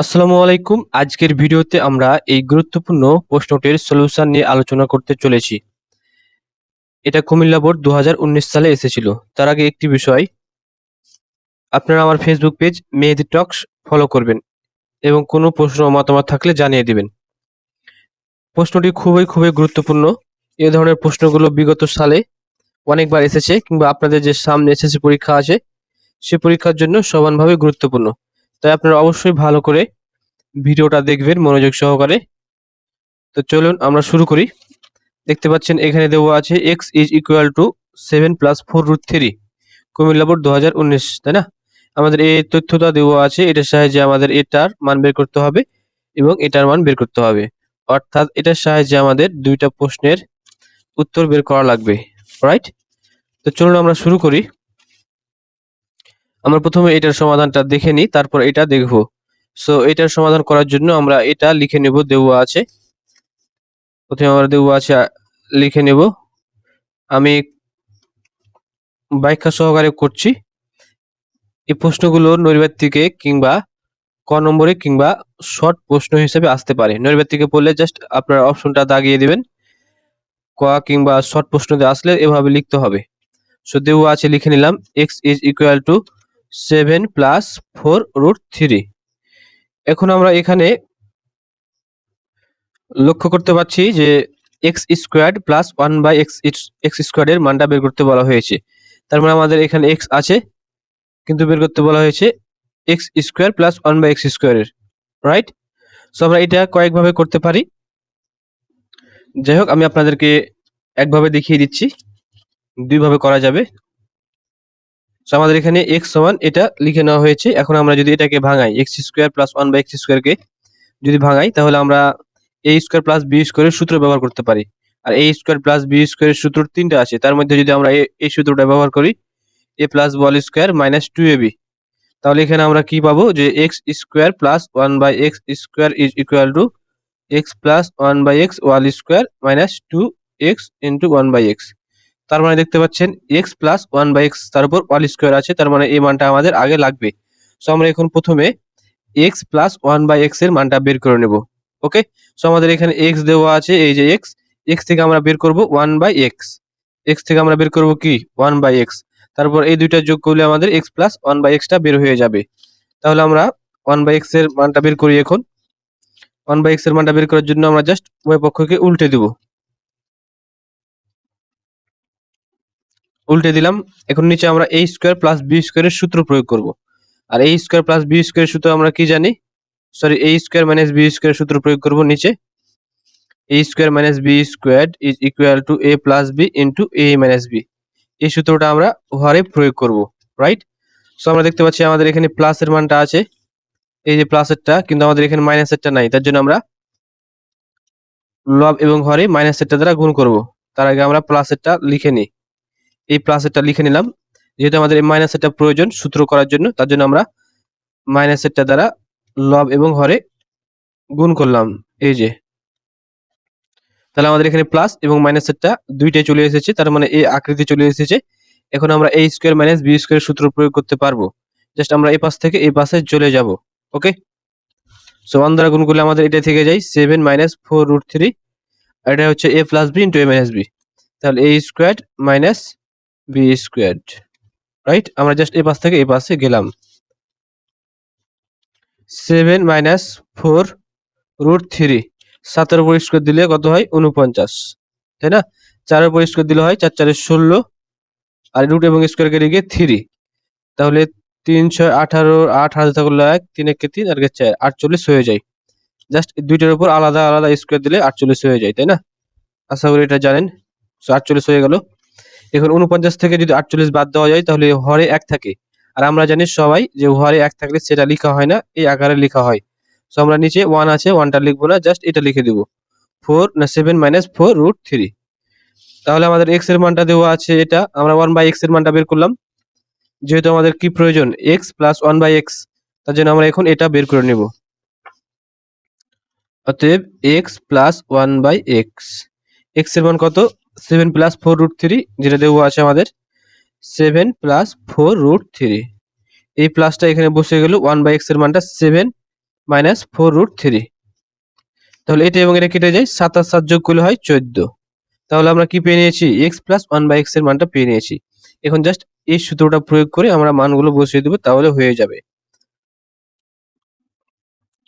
আসসালামু আলাইকুম। আজকের ভিডিওতে আমরা এই গুরুত্বপূর্ণ প্রশ্নটির সলিউশন নিয়ে আলোচনা করতে চলেছি। এটা কুমিল্লা বোর্ড দু হাজার উনিশ সালে এসেছিল। তার আগে একটি বিষয়, আপনারা আমার Facebook page Mehedi talks follow করবেন এবং কোনো প্রশ্ন মতামত থাকলে জানিয়ে দিবেন। প্রশ্নটি খুবই খুবই গুরুত্বপূর্ণ। এ ধরনের প্রশ্নগুলো বিগত সালে অনেকবার এসেছে কিংবা আপনাদের যে সামনে এসএসসি পরীক্ষা আছে, সে পরীক্ষার জন্য সমানভাবে গুরুত্বপূর্ণ। তাই আপনারা অবশ্যই ভালো করে ভিডিওটা দেখবেন, মনোযোগ সহকারে। তো চলুন আমরা শুরু করি। দেখতে পাচ্ছেন এখানে দেওয়া আছে x is equal to seven plus four root three Comilla board দু হাজার উনিশ, তাই না? আমাদের এই তথ্যটা দেওয়া আছে, এটার সাহায্যে আমাদের এটার মান বের করতে হবে এবং এটার মান বের করতে হবে। অর্থাৎ এটার সাহায্যে আমাদের দুইটা প্রশ্নের উত্তর বের করা লাগবে রাইট তো চলুন আমরা শুরু করি। আমরা প্রথমে এটার সমাধানটা দেখে নিই, তারপর এটা দেখব। সো এটার সমাধান করার জন্য আমরা এটা লিখে নেব, দেওয়া আছে। প্রথমে আমরা দেওয়া আছে, লিখে নেব। আমি ব্যাখ্যা সহকারে করছি। এই প্রশ্নগুলো নৈর্ব্যক্তিকে কিংবা ক নম্বরে কিংবা শর্ট প্রশ্ন হিসেবে আসতে পারে। নৈর্ব্যক্তিকে পড়লে জাস্ট আপনার অপশনটা দাগিয়ে দিবেন। ক কিংবা শর্ট প্রশ্নতে আসলে এভাবে লিখতে হবে। সো দেওয়া আছে, লিখে নিলাম x is equal to seven plus four root three. এখন আমরা এখানে লক্ষ্য করতে পারছি যে x squared plus one by x x স্কোয়ার্ডের মানটা বের করতে বলা হয়েছে। তার মানে আমাদের এখানে এক্স আছে, কিন্তু বের করতে বলা হয়েছে x square plus one by x স্কোয়ারের রাইট সো আমরা এটা কয়েকভাবে করতে পারি। যাই হোক, আমি আপনাদেরকে একভাবে দেখিয়ে দিচ্ছি, দুইভাবে করা যাবে। সো আমাদের এখানে এক্স সমান এটা লিখে নেওয়া হয়েছে। এখন আমরা যদি এটাকে ভাঙাই x square plus one by x স্কোয়ারকে যদি ভাঙাই, তাহলে আমরা এ স্কোয়ার প্লাস বি স্কোয়ারের সূত্র ব্যবহার করতে পারি। আর এ স্কোয়ার প্লাস বি স্কোয়ারের সূত্র তিনটা আছে। তার মধ্যে যদি আমরা এই সূত্রটা ব্যবহার করি a plus whole square minus two a b তাহলে এখানে আমরা কি পাবো? যে x square plus one by x square is equal to x plus one by x whole square minus two x into one by x তার মানে দেখতে পাচ্ছেন x plus one by x তার উপর ওয়াল স্কোয়ার আছে, তার মানে এই মানটা আমাদের আগে লাগবে। সো আমরা এখন প্রথমে এক্স প্লাস ওয়ান বাই এক্সের মানটা বের করে নেব। ওকে সো আমাদের এখানে এক্স দেওয়া আছে, এই যে এক্স এক্স থেকে আমরা বের করব ওয়ান বাই এক্স এক্স থেকে আমরা বের করব কি? ওয়ান বাই এক্স তারপর এই দুইটা যোগ করলে আমাদের এক্স প্লাস ওয়ান বাই এক্সটা বের হয়ে যাবে। তাহলে আমরা ওয়ান বাই এক্সের মানটা বের করি এখন। ওয়ান বাই এক্সের মানটা বের করার জন্য আমরা জাস্ট উভয় পক্ষকে উল্টে দিব। উল্টে দিলাম। এখন নিচে আমরা এই স্কোয়ার প্লাস বি স্কোয়ারের সূত্র প্রয়োগ করব। আর এই স্কোয়ার প্লাস বি স্কোয়ারের সূত্র আমরা কি জানি? সরি এই স্কোয়ার মাইনাস বি স্কোয়ার সূত্র প্রয়োগ করব নিচে। A square minus b square is equal to a plus b into a minus b এই সূত্রটা আমরা হরে প্রয়োগ করব রাইট সো আমরা দেখতে পাচ্ছি আমাদের এখানে প্লাসের মানটা আছে। এই যে প্লাসেরটা কিন্তু আমাদের এখানে মাইনাসেরটা নাই। তার জন্য আমরা লব এবং হরে মাইনাসেরটা দ্বারা গুণ করব। তার আগে আমরা প্লাসেরটা লিখে নিই। এই প্লাসেরটা লিখে নিলাম। যেহেতু আমাদের এই মাইনাসেরটা প্রয়োজন সূত্র করার জন্য, তার জন্য আমরা মাইনাসেরটা দ্বারা লব এবং হরে গুণ করলাম। এই যে। তাহলে আমাদের এখানে প্লাস এবং মাইনাস মাইনাসেরটা দুইটাই চলে এসেছে, তার মানে এই আকৃতি চলে এসেছে। এখন আমরা এই স্কোয়ার মাইনাস বি স্কোয়ার সূত্র প্রয়োগ করতে পারব। জাস্ট আমরা এই পাশ থেকে এই পাশে চলে যাব ওকে সো ওয়ান দ্বারা গুণ করলে আমাদের এটা থেকে যায় seven minus four root three এটা হচ্ছে a plus b into a minus b তাহলে a square minus b square right আমরা জাস্ট এই পাশ থেকে এই পাশে গেলাম। Seven minus four root three সাতের উপর স্কোয়ার দিলে কত হয়? উনপঞ্চাশ তাই না? চারের উপর স্কোয়ার দিলে হয় চার চারে ষোলো, আর রুট এবং স্কোয়ার কেটে গিয়ে থ্রি তাহলে তিন ছয় আঠারো, আট হাজার থাকলে এক, তিন একে তিন, আর একে চার, আটচল্লিশ হয়ে যায়। জাস্ট দুইটার উপর আলাদা আলাদা স্কোয়ার দিলে আটচল্লিশ হয়ে যায়, তাই না? আশা করি এটা জানেন। সো আটচল্লিশ হয়ে গেল। এখন উনপঞ্চাশ থেকে যদি আটচল্লিশ বাদ দেওয়া যায়, তাহলে হরে এক থাকে। আর আমরা জানি সবাই যে হরে এক থাকলে সেটা লেখা হয় না, এই আকারে লেখা হয়। সো আমরা নিচে ওয়ান আছে ওয়ানটা লিখব না জাস্ট এটা লিখে দেবো। ফোর না seven minus four root three তাহলে আমাদের এক্সের মানটা দেওয়া আছে এটা, আমরা ওয়ান বাই এক্সের মানটা বের করলাম। যেহেতু আমাদের কি প্রয়োজন? X plus one by x তার জন্য আমরা এখন এটা বের করে নেব। অতএব x plus one by x এক্সের মান কত? Seven plus four root three যেটা দেওয়া আছে আমাদের seven plus four root three এই প্লাসটা এখানে বসে গেল ওয়ান বাই এক্সের মানটা seven minus four root three তাহলে এটা এবং এটা কেটে যায়, সাত সাত যোগ করলে হয় চোদ্দ। তাহলে আমরা কি পেয়ে নিয়েছি? এক্স প্লাস ওয়ান বাই এক্সের মানটা পেয়ে নিয়েছি। এখন জাস্ট এই সূত্রটা প্রয়োগ করে আমরা মানগুলো বসিয়ে দেবো, তাহলে হয়ে যাবে।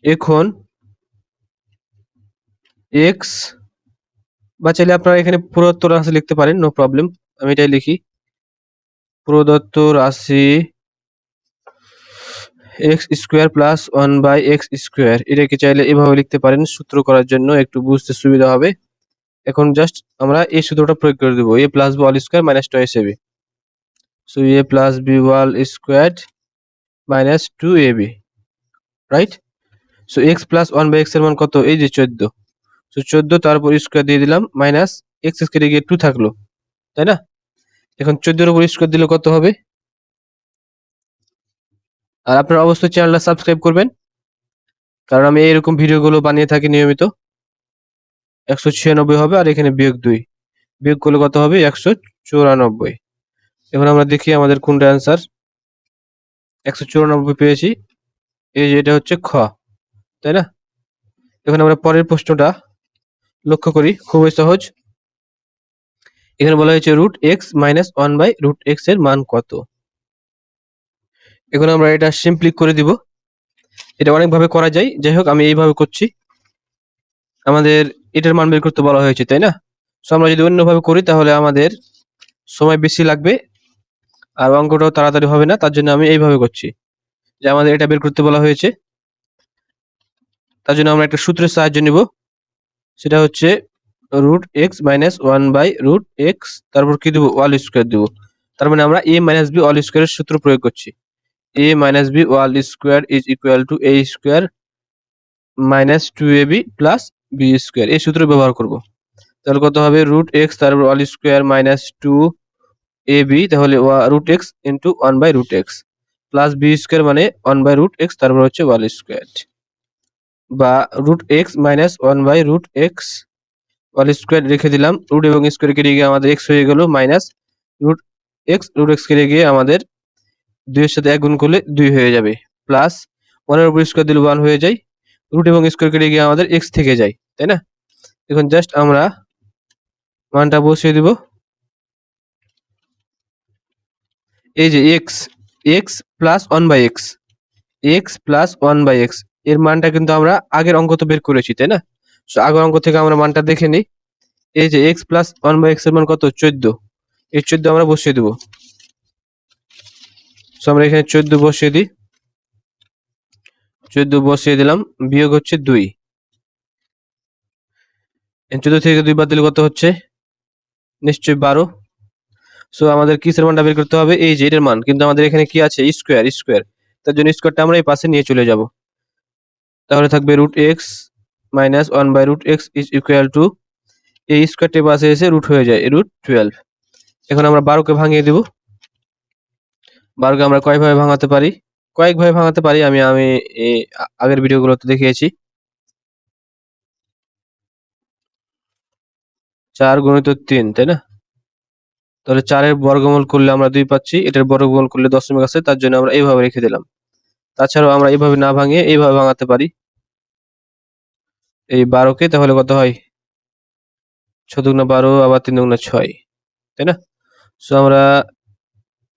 এখন এক্স বা চাইলে আপনারা এখানে প্রদত্ত রাশি লিখতে পারেন নো প্রবলেম আমি এটাই লিখি। প্রদত্ত রাশি x square plus one by x square এটাকে চাইলে এভাবে লিখতে পারেন, সূত্র করার জন্য একটু বুঝতে সুবিধা হবে। এখন জাস্ট আমরা এই সূত্রটা প্রয়োগ করে দেবো a plus b all square minus two S a b so a plus b whole square minus two a b right so x plus one by এক্সের মান কত? এই যে চোদ্দ। সো চোদ্দ তারপর স্কোয়ার দিয়ে দিলাম মাইনাস এক্স স্কোয়ারে গিয়ে টু থাকল, তাই না? এখন চোদ্দোর উপর স্কোয়ার দিলে কত হবে? আর আপনারা অবশ্যই চ্যানেলটা সাবস্ক্রাইব করবেন, কারণ আমি এরকম ভিডিওগুলো বানিয়ে থাকি নিয়মিত। একশো ছিয়ানব্বই হবে আর এখানে বিয়োগ দুই। বিয়োগ করলে কত হবে? একশো চুরানব্বই। এখন আমরা দেখি আমাদের কোনটা অ্যান্সার একশো চুরানব্বই পেয়েছি। এই যে এটা হচ্ছে খ, তাই না? এখন আমরা পরের প্রশ্নটা লক্ষ্য করি, খুবই সহজ। এখানে বলা হয়েছে root x minus one by root এক্সের মান কত? এখন আমরা এটা সিম্পলি করে দিব। এটা অনেকভাবে করা যায়। যাই হোক, আমি এইভাবে করছি। আমাদের এটার মান বের করতে বলা হয়েছে, তাই না? সো আমরা যদি অন্যভাবে করি, তাহলে আমাদের সময় বেশি লাগবে আর অঙ্কটাও তাড়াতাড়ি হবে না। তার জন্য আমি এইভাবে করছি। যে আমাদের এটা বের করতে বলা হয়েছে। তার জন্য আমরা একটা সূত্রের সাহায্য নিব। সেটা হচ্ছে root x minus one by root x তারপর কি দেবো? ওয়াল স্কোয়ার দেবো। তার মানে আমরা এ মাইনাস বি অল স্কোয়ারের সূত্র প্রয়োগ করছি। A minus b whole square is equal to a square minus two a b plus b square এই সূত্র ব্যবহার করব। তাহলে কত হবে? রুট এক্স তারপর all square minus two a b তাহলে root x into one by root x plus b square মানে ওয়ান বাই রুট এক্স তারপর হচ্ছে ওয়াল স্কোয়ার। বা root x minus one by root x all square রেখে দিলাম। Root এবং square কেটে গিয়ে আমাদের এক্স হয়ে গেল minus root x root x কেটে গিয়ে আমাদের দুইয়ের সাথে এক গুণ করলে দুই হয়ে যাবে। প্লাস ওয়ানের উপর স্কোয়ার দিলে ওয়ান হয়ে যায়। রুট এবং স্কোয়ার কেটে গিয়ে আমাদের এক্স থেকে যায়, তাই না? এখন জাস্ট আমরা মানটা বসিয়ে দিব। এই যে x x plus one by x x plus one by x এর মানটা কিন্তু আমরা আগের অঙ্ক তো বের করেছি, তাই না? সো আগের অঙ্ক থেকে আমরা মানটা দেখে নিই। এই যে এক্স প্লাস ওয়ান বাই এক্সের মান কত? চোদ্দ। এই চোদ্দ আমরা বসিয়ে দেবো। সো আমরা এখানে চোদ্দ বসিয়ে দিই। চোদ্দ বসিয়ে দিলাম, বিয়োগ হচ্ছে দুই। চোদ্দ থেকে দুই বাদ দিলে কত হচ্ছে? নিশ্চয়ই বারো। সো আমাদের কিসের মানটা বের করতে হবে? এই যে এটার মান। কিন্তু আমাদের এখানে কি আছে? Square square. তার জন্য স্কোয়ারটা আমরা এই পাশে নিয়ে চলে যাব। তাহলে থাকবে root x minus one by root x is equal to এই স্কোয়ারটি পাশে এসে রুট হয়ে যায় রুট টুয়েলভ এখন আমরা বারোকে ভাঙিয়ে দেব। বারোকে আমরা কয়েকভাবে ভাঙাতে পারি। কয়েকভাবে ভাঙাতে পারি, আমি আমি আগের ভিডিওগুলোতে দেখিয়েছি। চার গুণিত তিন, তাই না? তাহলে চারের বর্গমূল করলে আমরা দুই পাচ্ছি, এটার বর্গমূল করলে দশমিক আছে, তার জন্য আমরা এইভাবে রেখে দিলাম। তাছাড়াও আমরা এইভাবে না ভাঙিয়ে এইভাবে ভাঙাতে পারি। এই বারোকে তাহলে কত হয়? ছ দুগুণা বারো, আবার তিন দুগুণা ছয়, তাই না? সো আমরা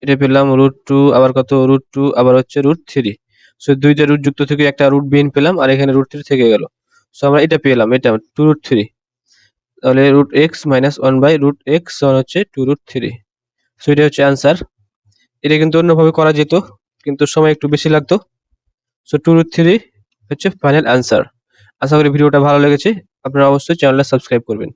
এটা পেলাম রুট টু আবার কত? রুট টু আবার হচ্ছে রুট থ্রি সো দুইটা রুট যুক্ত থেকে একটা রুট বিন পেলাম, আর এখানে রুট থ্রি থেকে গেল। সো আমরা এটা পেলাম, এটা টু রুট থ্রি তাহলে root x minus one by root x one হচ্ছে টু রুট থ্রি সো এটা হচ্ছে অ্যান্সার এটা কিন্তু অন্যভাবে করা যেত, কিন্তু সময় একটু বেশি লাগতো। সো টু রুট থ্রি হচ্ছে ফাইনাল অ্যান্সার আশা করি ভিডিওটা ভালো লেগেছে। আপনারা অবশ্যই চ্যানেলটা সাবস্ক্রাইব করবেন।